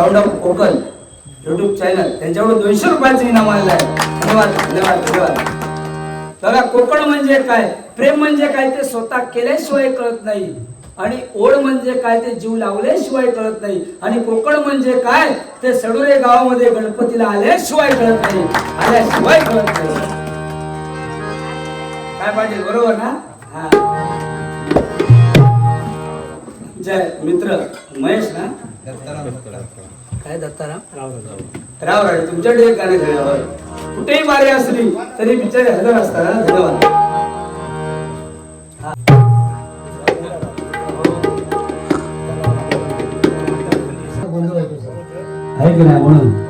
Sound of Konkan YouTube channel त्यांच्याकडून दोनशे रुपयाचं इनाम आलेलं आहे. धन्यवाद धन्यवाद धन्यवाद. बघा कोकण म्हणजे काय? प्रेम म्हणजे काय ते स्वतः केल्याशिवाय कळत नाही. आणि ओढ म्हणजे काय ते जीव लावल्याशिवाय कळत नाही. आणि कोकण म्हणजे काय? ते सडुरे गावामध्ये गणपतीला आल्याशिवाय कळत नाही. आल्याशिवाय कळत नाही. काय पाटील बरोबर ना? हा. जय मित्र महेश ना? काय दत्ताराम? राव राव तुमच्याकडे एक गाणं खेळल्यावर कुठेही वारी असली तरी बिचारे हजर असतात धन्यवाद. आहे की नाही म्हणून?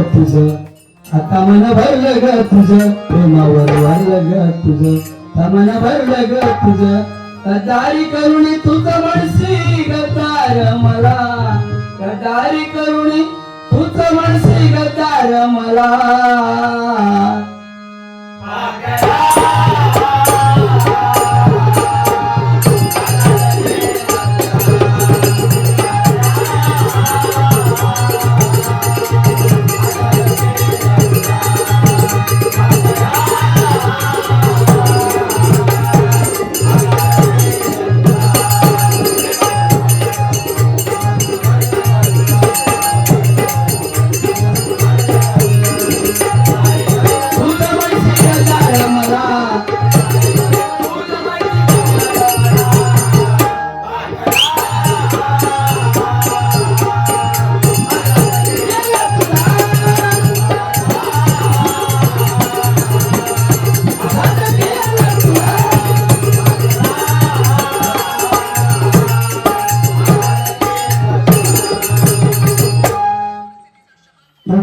वाढलं ग तुझं. आता मन भरलं ग तुझ. प्रेमावर वाढलं ग तुझ. मन भरलं ग तुझ. कदारी करुणी तुझ म्हणशी गदार मला? कदारी करुणी तुझ म्हणशी गदार मला?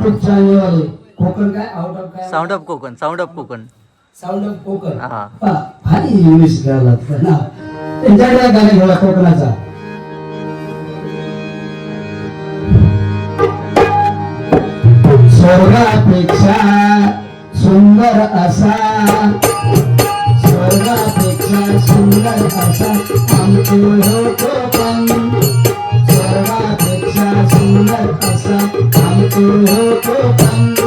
कोकण काय? आउट ऑफ काय? Sound of Konkan sound of Konkan. Sound of Konkan. हा. भारी इंग्लिश गायला ना. त्यांच्याकडे गाणे घेऊया कोकणाचा. स्वर्गापेक्षा सुंदर असा. स्वर्गापेक्षा सुंदर असा. आमचे आमचे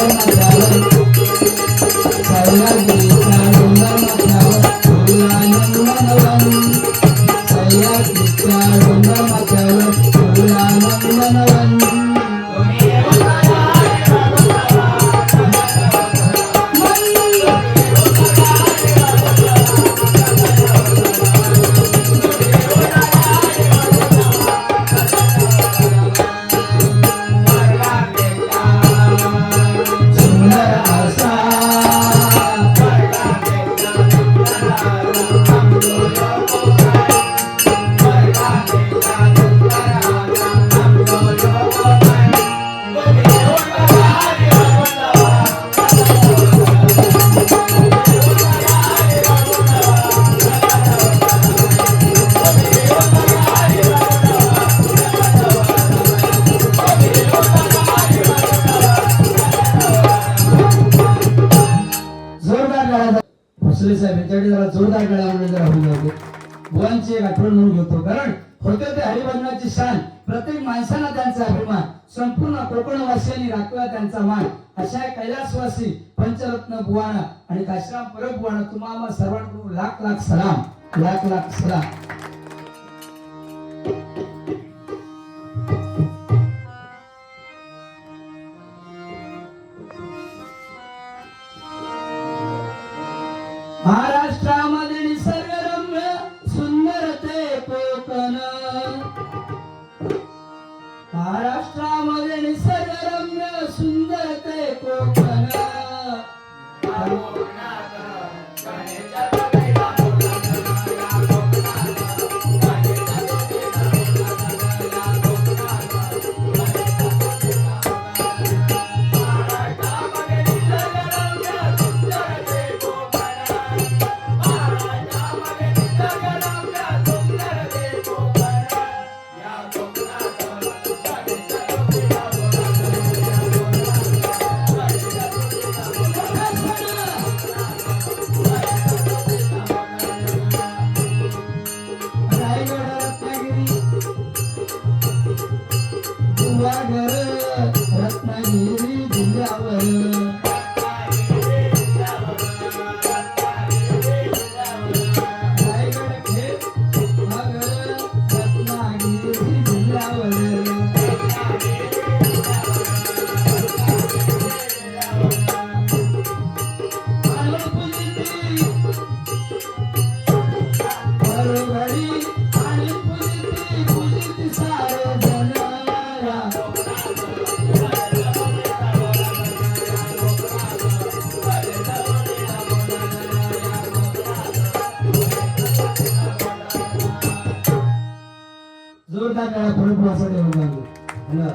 साहेब यांच्याकडे जरा जोरदार गळ्यामध्ये जरा होऊन जाते बुवांची एक आठवण म्हणून घेतो. कारण होते ते हरिभजनाची शान प्रत्येक माणसाला त्यांचा अभिमान संपूर्ण कोकणवासियांनी राखला त्यांचा मान. अशा कैलासवासी पंचरत्न बुवाणा आणि काश्राम परब बुवाणा तुम्हाला सर्वांकडून लाख लाख सलाम लाख लाख सलाम. कोकण పులిపోసే ఉంది అలా